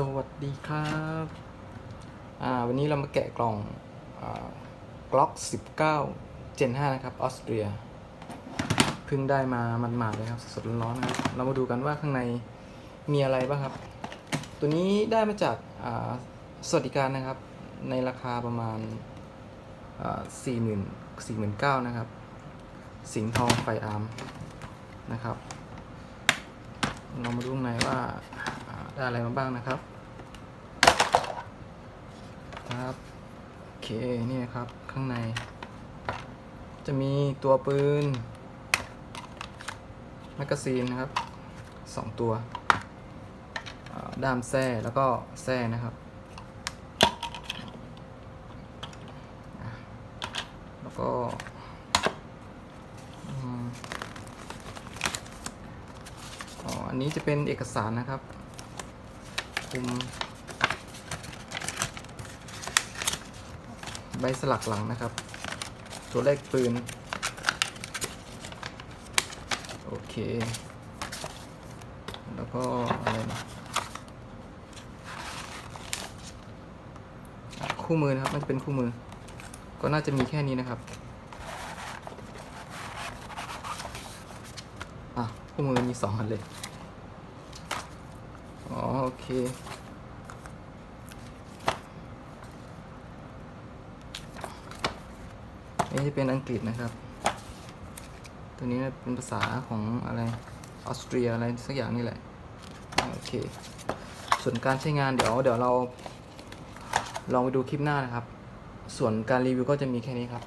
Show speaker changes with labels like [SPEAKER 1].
[SPEAKER 1] สวัสดีครับวันนี้เรามาแกะกล่องอกล็อก 19 Gen 5 นะครับ ออสเตรีย เพิ่งได้มามันมาดๆเลยครับ สดๆร้อนๆนะครับ เรามาดูกันว่าข้างในมีอะไรบ้างครับ ตัวนี้ได้มาจากาสวัสดิการนะครับ ในราคาประมาณสี่หมื่นสี่หมื่นเก้านะครับ สิงห์ทองไฟอาร์มนะครับ เรามาดูข้างในว่า ได้อะไรมาบ้างนะครับ ครับโอเคนี่นะครับ ข้างใน จะมีตัวปืนแมกกาซีนนะครับสองตัวด้ามแส้แล้วก็แส้นะครับแล้วก็อันนี้จะเป็นเอกสารนะครับ คุม ใบสลักหลังนะครับ ตัวเลขปืน โอเค แล้วก็อะไรนะคู่มือนะครับน่าจะเป็นคู่มือ ก็น่าจะมีแค่นี้นะครับอะคู่มือมีสองอันเลย เค นี่จะเป็นอังกฤษนะครับ ตัวนี้เป็นภาษาของอะไร ออสเตรียอะไรสักอย่างนี่แหละ โอเค ส่วนการใช้งานเดี๋ยวเดี๋ยวเราลองไปดูคลิปหน้านะครับ ส่วนการรีวิวก็จะมีแค่นี้ครับ